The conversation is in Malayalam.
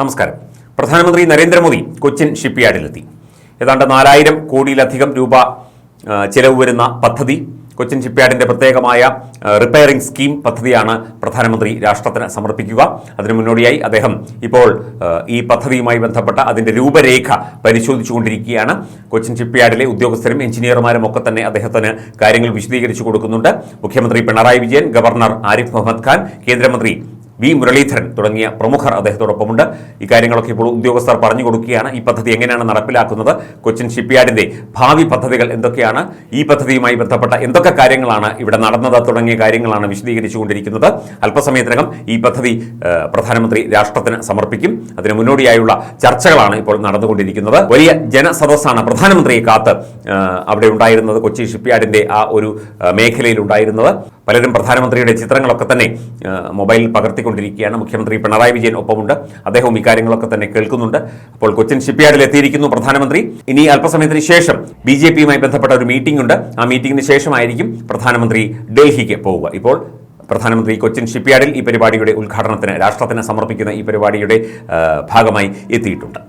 നമസ്കാരം. പ്രധാനമന്ത്രി നരേന്ദ്രമോദി കൊച്ചിൻ ഷിപ്പ്യാർഡിലെത്തി. ഏതാണ്ട് നാലായിരം കോടിയിലധികം രൂപ ചെലവ് വരുന്ന പദ്ധതി കൊച്ചിൻ ഷിപ്പ്യാർഡിന്റെ പ്രത്യേകമായ റിപ്പയറിംഗ് സ്കീം പദ്ധതിയാണ് പ്രധാനമന്ത്രി രാഷ്ട്രത്തിന് സമർപ്പിക്കുക. അതിനു മുന്നോടിയായി അദ്ദേഹം ഇപ്പോൾ ഈ പദ്ധതിയുമായി ബന്ധപ്പെട്ട അതിന്റെ രൂപരേഖ പരിശോധിച്ചുകൊണ്ടിരിക്കുകയാണ്. കൊച്ചിൻ ഷിപ്പ്യാർഡിലെ ഉദ്യോഗസ്ഥരും എഞ്ചിനീയർമാരും ഒക്കെ തന്നെ അദ്ദേഹത്തിന് കാര്യങ്ങൾ വിശദീകരിച്ചു കൊടുക്കുന്നുണ്ട്. മുഖ്യമന്ത്രി പിണറായി വിജയൻ ഗവർണർ ആരിഫ് മുഹമ്മദ് ഖാൻ കേന്ദ്രമന്ത്രി വി മുരളീധരൻ തുടങ്ങിയ പ്രമുഖർ അദ്ദേഹത്തോടൊപ്പമുണ്ട്. ഇക്കാര്യങ്ങളൊക്കെ ഇപ്പോൾ ഉദ്യോഗസ്ഥർ പറഞ്ഞു കൊടുക്കുകയാണ്. ഈ പദ്ധതി എങ്ങനെയാണ് നടപ്പിലാക്കുന്നത്? കൊച്ചിൻ ഷിപ്പ്യാർഡിന്റെ ഭാവി പദ്ധതികൾ എന്തൊക്കെയാണ്? ഈ പദ്ധതിയുമായി ബന്ധപ്പെട്ട എന്തൊക്കെ കാര്യങ്ങളാണ് ഇവിടെ നടന്നത് തുടങ്ങിയ കാര്യങ്ങളാണ് വിശദീകരിച്ചുകൊണ്ടിരിക്കുന്നത്. അല്പസമയത്തിനകം ഈ പദ്ധതി പ്രധാനമന്ത്രി രാഷ്ട്രത്തിന് സമർപ്പിക്കും. അതിന് മുന്നോടിയായുള്ള ചർച്ചകളാണ് ഇപ്പോൾ നടന്നുകൊണ്ടിരിക്കുന്നത്. വലിയ ജനസദസ്സാണ് പ്രധാനമന്ത്രിയെ കാത്ത് അവിടെ ഉണ്ടായിരുന്നത് കൊച്ചി ഷിപ്പ്യാർഡിന്റെ ആ ഒരു മേഖലയിൽ ഉണ്ടായിരുന്നത് പലരും പ്രധാനമന്ത്രിയുടെ ചിത്രങ്ങളൊക്കെ തന്നെ മൊബൈലിൽ പകർത്തിക്കൊണ്ടിരിക്കുകയാണ്. മുഖ്യമന്ത്രി പിണറായി വിജയൻ ഒപ്പമുണ്ട്. അദ്ദേഹവും ഇക്കാര്യങ്ങളൊക്കെ തന്നെ കേൾക്കുന്നുണ്ട്. അപ്പോൾ കൊച്ചിൻ ഷിപ്പ്യാർഡിൽ എത്തിയിരിക്കുന്നു പ്രധാനമന്ത്രി. ഇനി അല്പസമയത്തിന് ശേഷം ബി ജെ പിയുമായി ബന്ധപ്പെട്ട ഒരു മീറ്റിംഗ് ഉണ്ട്. ആ മീറ്റിംഗിന് ശേഷമായിരിക്കും പ്രധാനമന്ത്രി ഡൽഹിക്ക് പോവുക. ഇപ്പോൾ പ്രധാനമന്ത്രി കൊച്ചിൻ ഷിപ്പ്യാർഡിൽ ഈ പരിപാടിയുടെ ഉദ്ഘാടനത്തിന് രാഷ്ട്രത്തിന് സമർപ്പിക്കുന്ന ഈ പരിപാടിയുടെ ഭാഗമായി എത്തിയിട്ടുണ്ട്.